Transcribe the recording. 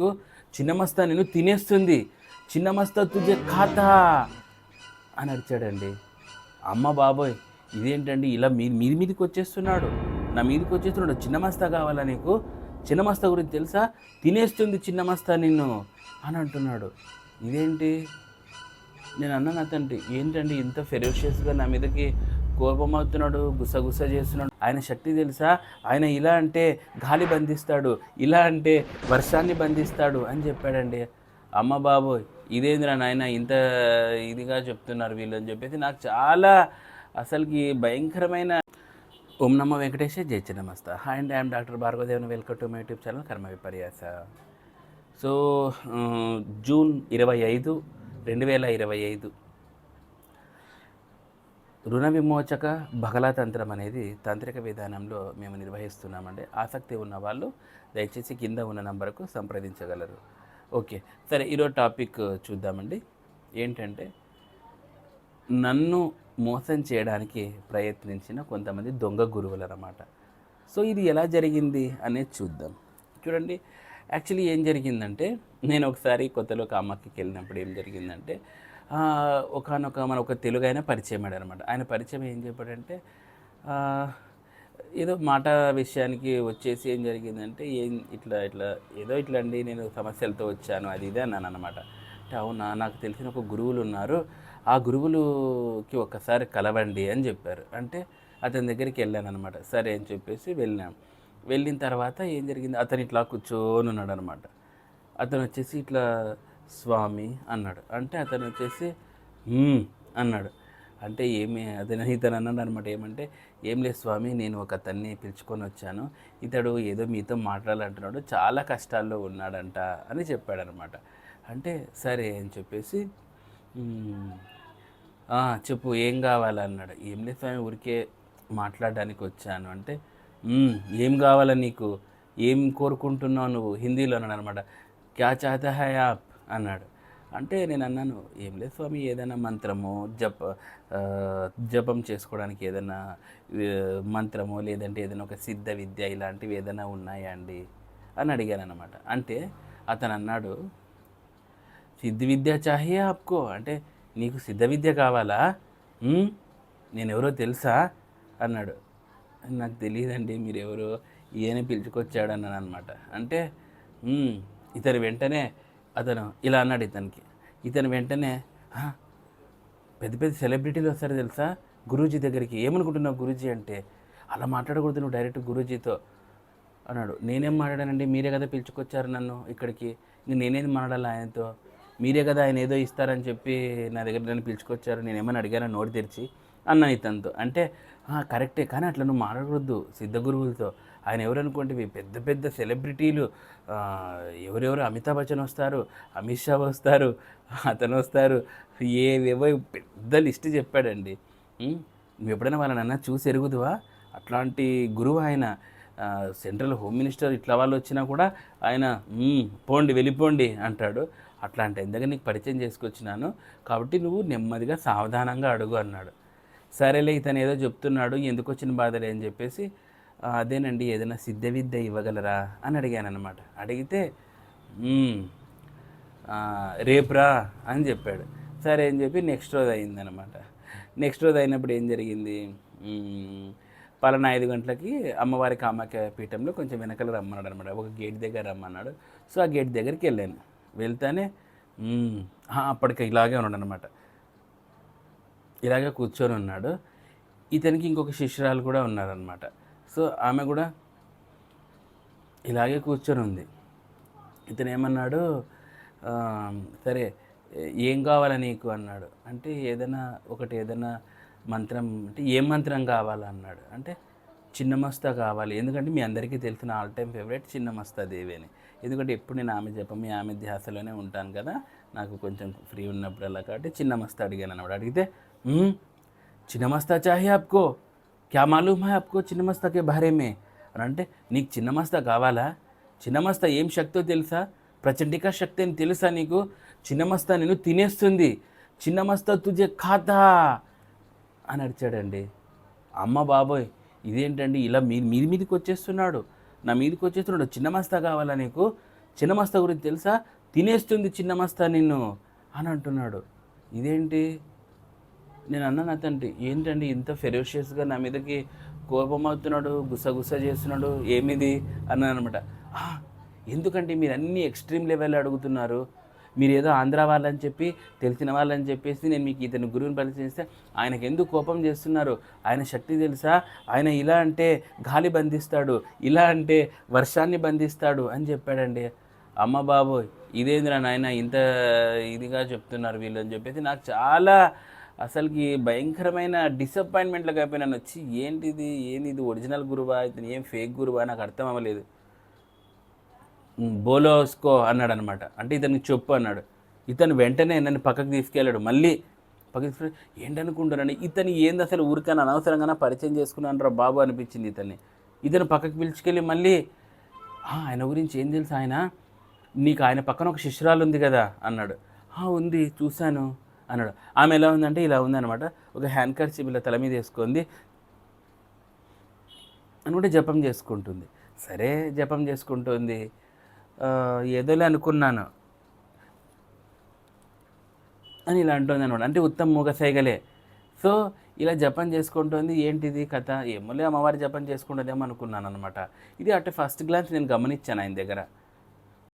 చిన్నమస్త నేను తినేస్తుంది. చిన్నమస్త తుజే ఖాతా అని అరిచాడండి. అమ్మ బాబోయ్ ఇదేంటండి ఇలా మీ మీది మీదకి వచ్చేస్తున్నాడు. నా మీదకి వచ్చేస్తున్నాడు. చిన్నమస్త కావాలా నీకు? చిన్నమస్త గురించి తెలుసా? తినేస్తుంది చిన్నమస్త నిన్ను అని అంటున్నాడు. ఇదేంటి? నేను అన్నాను అతండి ఏంటండి ఇంత ఫెరోషియస్గా నా మీదకి కోపం అవుతున్నాడు గుసగుస చేస్తున్నాడు. ఆయన శక్తి తెలుసా? ఆయన ఇలా అంటే గాలి బంధిస్తాడు ఇలా అంటే వర్షాన్ని బంధిస్తాడు అని చెప్పాడండి. అమ్మ బాబోయ్ ఇదేంద్రా నాయన ఇంత ఇదిగా చెప్తున్నారు వీళ్ళు అని చెప్పేసి నాకు చాలా అసలుకి భయంకరమైన ఓం నమ వెంకటేశ జై నమస్త hi and I'm doctor Bhargavadevan welcome to my YouTube channel కర్మ విపర్యాస సో జూన్ ఇరవై ఐదు రెండు వేల ఇరవై ఐదు. రుణ విమోచక బగలాతంత్రం అనేది తాంత్రిక విధానంలో మేము నిర్వహిస్తున్నామండి. ఆసక్తి ఉన్న వాళ్ళు దయచేసి కింద ఉన్న నంబర్కు సంప్రదించగలరు. ఓకే సరే ఈరోజు టాపిక్ చూద్దామండి. ఏంటంటే నన్ను మోసం చేయడానికి ప్రయత్నించిన కొంతమంది దొంగ గురువులు అన్నమాట సో ఇది ఎలా జరిగింది అనేది చూద్దాం. చూడండి యాక్చువల్లీ ఏం జరిగిందంటే నేను ఒకసారి కొత్తలో కామాకి వెళ్ళినప్పుడు ఏం జరిగిందంటే ఒకనొక మన ఒక తెలుగు ఆయన పరిచయం అనమాట ఆయన పరిచయం ఏం చెప్పాడంటే ఏదో మాట విషయానికి వచ్చేసి ఏం జరిగిందంటే ఏం ఇట్లా ఇట్లా ఏదో ఇట్లా అండి నేను సమస్యలతో వచ్చాను అది ఇదే అన్నాను అనమాట అంటే అవునా నాకు తెలిసిన ఒక గురువులు ఉన్నారు ఆ గురువులుకి ఒక్కసారి కలవండి అని చెప్పారు. అంటే అతని దగ్గరికి వెళ్ళాను అనమాట సరే అని చెప్పేసి వెళ్ళాం. వెళ్ళిన తర్వాత ఏం జరిగింది అతను ఇట్లా కూర్చొని ఉన్నాడు అనమాట అతను వచ్చేసి ఇట్లా స్వామి అన్నాడు. అంటే అతను వచ్చేసి అన్నాడు. అంటే ఏమి అతను ఇతను అన్నాడు అనమాట ఏమంటే ఏం లేదు స్వామి నేను ఒక అతన్ని పిలుచుకొని వచ్చాను. ఇతడు ఏదో మీతో మాట్లాడాలంటున్నాడు. చాలా కష్టాల్లో ఉన్నాడంట అని చెప్పాడనమాట అంటే సరే అని చెప్పేసి చెప్పు ఏం కావాలన్నాడు ఏం లేదు స్వామి ఊరికే మాట్లాడడానికి వచ్చాను. అంటే ఏం కావాలా నీకు? ఏం కోరుకుంటున్నావు నువ్వు? హిందీలో అన్నాడు అనమాట క్యా చాహతా హై ఆప్? అన్నాడు. అంటే నేను అన్నాను ఏం లేదు స్వామి ఏదైనా మంత్రము జప జపం చేసుకోవడానికి ఏదైనా మంత్రమో లేదంటే ఏదైనా ఒక సిద్ధ విద్య ఇలాంటివి ఏదైనా ఉన్నాయా అండి? అని అడిగాను అనమాట అంటే అతను అన్నాడు సిద్ధ విద్య చాహియా ఆప్కో. అంటే నీకు సిద్ధ విద్య కావాలా? నేను ఎవరో తెలుసా? అన్నాడు. నాకు తెలియదండి మీరు ఎవరో ఈయన పిలుచుకొచ్చాడు అన్నాను అనమాట అంటే ఇతను వెంటనే అతను ఇలా అన్నాడు ఇతనికి. ఇతను వెంటనే పెద్ద పెద్ద సెలబ్రిటీలు వస్తారు తెలుసా? గురూజీ దగ్గరికి. ఏమనుకుంటున్నావు గురూజీ అంటే? అలా మాట్లాడకూడదు నువ్వు డైరెక్ట్ గురూజీతో. అన్నాడు. నేనేం మాట్లాడానండి? మీరే కదా పిలుచుకొచ్చారు నన్ను ఇక్కడికి. ఇంక నేనేది మాట్లాడాలి ఆయనతో? మీరే కదా ఆయన ఏదో ఇస్తారని చెప్పి నా దగ్గర నన్ను పిలుచుకొచ్చారు. నేను ఏమైనా అడిగాను నోటి తెరిచి? అన్నాను ఇతనితో. అంటే కరెక్టే. కానీ అట్లా నువ్వు మాట్లాడకూడదు. సిద్ధ గురువులతో. ఆయన ఎవరనుకోండి పెద్ద పెద్ద సెలబ్రిటీలు ఎవరెవరు? అమితాబ్ బచ్చన్ వస్తారు అమిత్ షా వస్తారు అతను వస్తారు ఏవేవో పెద్ద లిస్ట్ చెప్పాడండి. నువ్వు ఎప్పుడైనా వాళ్ళని అన్నా చూసి ఎరుగుదువా? అట్లాంటి గురువు ఆయన సెంట్రల్ హోమ్ మినిస్టర్ ఇట్లా వాళ్ళు వచ్చినా కూడా ఆయన పోండి వెళ్ళిపోండి అంటాడు. అట్లాంటి ఆయన దగ్గర నీకు పరిచయం చేసుకొచ్చినాను. కాబట్టి నువ్వు నెమ్మదిగా సావధానంగా అడుగు అన్నాడు. సరేలే ఇతను ఏదో చెప్తున్నాడు ఎందుకు వచ్చిన బాధలే అని చెప్పేసి అదేనండి ఏదైనా సిద్ధ విద్య ఇవ్వగలరా? అని అడిగాను అనమాట అడిగితే రేపురా? అని చెప్పాడు. సరే అని చెప్పి నెక్స్ట్ రోజు అయిందనమాట నెక్స్ట్ రోజు అయినప్పుడు ఏం జరిగింది? పలానా ఐదు గంటలకి అమ్మవారి కామాఖ్య పీఠంలో కొంచెం వెనకాల రమ్మన్నాడు అనమాట ఒక గేట్ దగ్గర రమ్మన్నాడు. సో ఆ గేట్ దగ్గరికి వెళ్ళాను. వెళ్తానే అప్పటికి ఇలాగే ఉన్నాడు అనమాట ఇలాగే కూర్చొని ఉన్నాడు. ఇతనికి ఇంకొక శిష్యురాలు కూడా ఉన్నారనమాట సో ఆమె కూడా ఇలాగే కూర్చొని ఉంది ఇతను ఏమన్నాడు సరే ఏం కావాలా నీకు? అన్నాడు. అంటే ఏదైనా ఒకటి ఏదైనా మంత్రం అంటే ఏ మంత్రం కావాలా? అన్నాడు. అంటే చిన్నమస్తా కావాలి. ఎందుకంటే మీ అందరికీ తెలిసిన all time favourite Chinnamasta Devi అని. ఎందుకంటే ఎప్పుడు నేను ఆమె చెప్ప మీ ఆమె ధ్యాసలోనే ఉంటాను కదా. నాకు కొంచెం ఫ్రీ ఉన్నప్పుడల్లా కాబట్టి చిన్నమస్తా అడిగాను అన్నమాట అడిగితే చిన్న చిన్నమస్తా చాహి ఆప్కో. క్యా మాలూమ్ హై ఆప్కో చిన్నమస్తా కే బారే మే అని అంటే నీకు చిన్నమస్తా కావాలా చిన్నమస్తా ఏం శక్తో తెలుసా ప్రచండికా శక్తి అని తెలుసా నీకు చిన్నమస్తా నేను తినేస్తుంది చిన్నమస్తా తుజే ఖాతా అని అరిచాడండి అమ్మ బాబోయ్ ఇదేంటండి ఇలా మీ మీది మీదకి వచ్చేస్తున్నాడు? నా మీదకి వచ్చేస్తున్నాడు చిన్న మస్తా కావాలా నీకు? చిన్నమస్త గురించి తెలుసా? తినేస్తుంది చిన్నమస్త నిన్ను అని అంటున్నాడు. ఇదేంటి? నేను అన్నాను అతంటి ఏంటండి ఇంత ఫెరోషియస్గా నా మీదకి కోపం అవుతున్నాడు గుసగుస చేస్తున్నాడు ఏమిది? అన్నాను అనమాట. ఎందుకంటే మీరు అన్ని ఎక్స్ట్రీమ్ లెవెల్ అడుగుతున్నారు? మీరు ఏదో ఆంధ్ర వాళ్ళని చెప్పి తెలిసిన వాళ్ళని చెప్పేసి నేను మీకు ఇతని గురువుని పరిచయిస్తే ఆయనకు ఎందుకు కోపం చేస్తున్నారు? ఆయన శక్తి తెలుసా? ఆయన ఇలా అంటే గాలి బంధిస్తాడు ఇలా అంటే వర్షాన్ని బంధిస్తాడు అని చెప్పాడండి. అమ్మ బాబోయ్ ఇదేందిరా నాయన ఇంత ఇదిగా చెప్తున్నారు వీళ్ళు అని చెప్పేసి నాకు చాలా అసలుకి భయంకరమైన డిసప్పాయింట్మెంట్లకు అయిపోయినాను వచ్చి ఏంటిది? ఏంది ఇది ఒరిజినల్ గురువా? ఇతను ఏం ఫేక్ గురువా? నాకు అర్థం అవ్వలేదు. బోలోస్కో అన్నాడు అనమాట అంటే ఇతనికి చెప్పు అన్నాడు. ఇతను వెంటనే నన్ను పక్కకు తీసుకెళ్ళాడు. మళ్ళీ పక్కకు తీసుకెళ్ళి ఏంటనుకుంటానని ఇతను ఏంది అసలు ఊరికైనా అనవసరంగా పరిచయం చేసుకున్నాను రా బాబు అనిపించింది ఇతన్ని. ఇతను పక్కకు పిలుచుకెళ్ళి మళ్ళీ ఆయన గురించి ఏం తెలుసు ఆయన? నీకు ఆయన పక్కన ఒక శిష్యురాలు ఉంది కదా అన్నాడు. ఉంది. చూశాను. అన్నాడు. ఆమె ఎలా ఉందంటే ఇలా ఉందన్నమాట. ఒక హ్యాండ్ కర్చీప్ ఇలా తల మీద వేసుకుంది. అనుకుంటే జపం చేసుకుంటుంది. సరే జపం చేసుకుంటుంది. ఏదోలే అనుకున్నాను. అని ఇలా అంటుంది అనమాట అంటే ఉత్తమ మూగ సైగలే. సో ఇలా జపం చేసుకుంటుంది. ఏంటిది కథ? ఏమోలే అమ్మవారి జపం చేసుకుంటుందేమో అనుకున్నాను అనమాట ఇది అట్టే ఫస్ట్ గ్లాన్స్ నేను గమనించాను ఆయన దగ్గర.